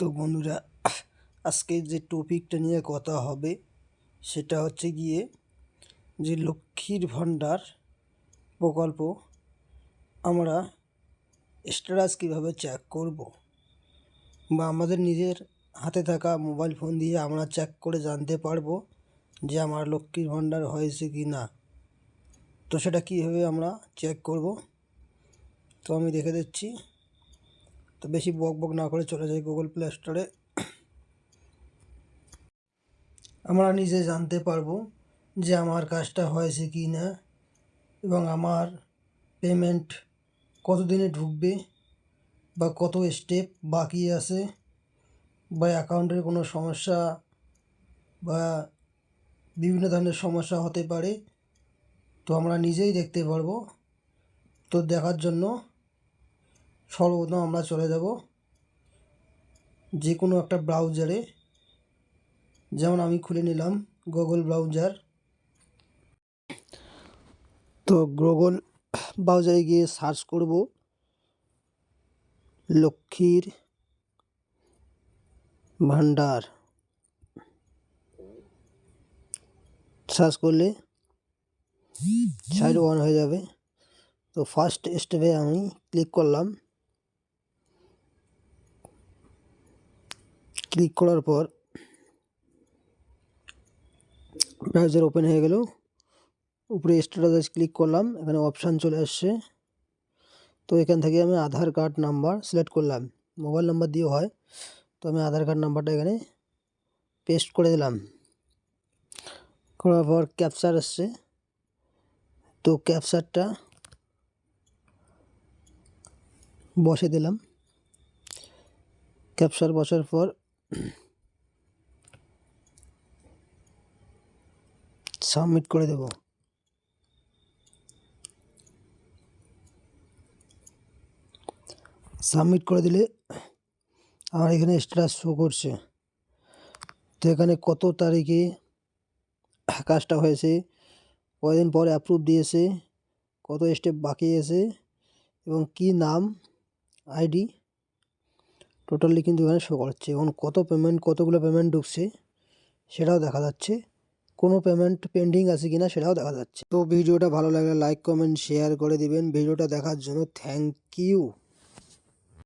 তো বন্ধুরা, আজকে যে টপিকটা নিয়ে কথা হবে সেটা হচ্ছে গিয়ে যে লক্ষ্মীর ভাণ্ডার প্রকল্প আমরা স্ট্যাটাস কীভাবে চেক করব বা আমাদের নিজের হাতে থাকা মোবাইল ফোন দিয়ে আমরা চেক করে জানতে পারব যে আমার লক্ষ্মীর ভাণ্ডার হয়েছে কি না। তো সেটা কীভাবে আমরা চেক করব? তো আমি দেখে দিচ্ছি। তো বেশি বক বক না করে চলে যাই গুগল প্লে স্টোরে আমরা নিজে জানতে পারব যে আমার কাজটা হয়েছে কি না এবং আমার পেমেন্ট কতদিনে ঢুকবে বা কত স্টেপ বাকি আছে বা অ্যাকাউন্টের কোনো সমস্যা বা বিভিন্ন ধরনের সমস্যা হতে পারে। তো আমরা নিজেই দেখতে পারব। তো দেখার জন্য সর্বপ্রথম আমরা চলে যাব যে কোনো একটা ব্রাউজারে। যেমন আমি খুলে নিলাম গুগল ব্রাউজার। তো গুগল ব্রাউজারে গিয়ে সার্চ করব লক্ষ্মীর ভাণ্ডার সার্চ করলে সাইড ওয়ান হয়ে যাবে। তো ফার্স্ট স্টেপে আমি ক্লিক করলাম। ক্লিক করার পর ব্রাউজার ওপেন হয়ে গেল। উপরে স্ট্যাটাস ক্লিক করলাম, এখানে অপশান চলে আসছে। তো এখান থেকে আমি আধার কার্ড নাম্বার সিলেক্ট করলাম। মোবাইল নাম্বার দিয়েও হয়। তো আমি আধার কার্ড নাম্বারটা এখানে পেস্ট করে দিলাম। করার পর ক্যাপচার আসছে। তো ক্যাপচারটা বসে দিলাম। ক্যাপচার বসার পর সাবমিট করে দেব। সাবমিট করে দিলে আমার এখানে স্ট্যাটাস শো করছে। তো এখানে কত তারিখে কাজটা হয়েছে, কয়দিন পর অ্যাপ্রুভ দিয়েছে, কত স্টেপ বাকি আছে এবং কি নাম আইডি টোটালি কিন্তু এখানে শো করছে এবং কত পেমেন্ট কতগুলো পেমেন্ট ঢুকছে সেটাও দেখা যাচ্ছে। কোনো পেমেন্ট পেন্ডিং আছে কি না সেটাও দেখা যাচ্ছে। তো ভিডিওটা ভালো লাগলে লাইক কমেন্ট শেয়ার করে দিবেন। ভিডিওটা দেখার জন্য থ্যাংক ইউ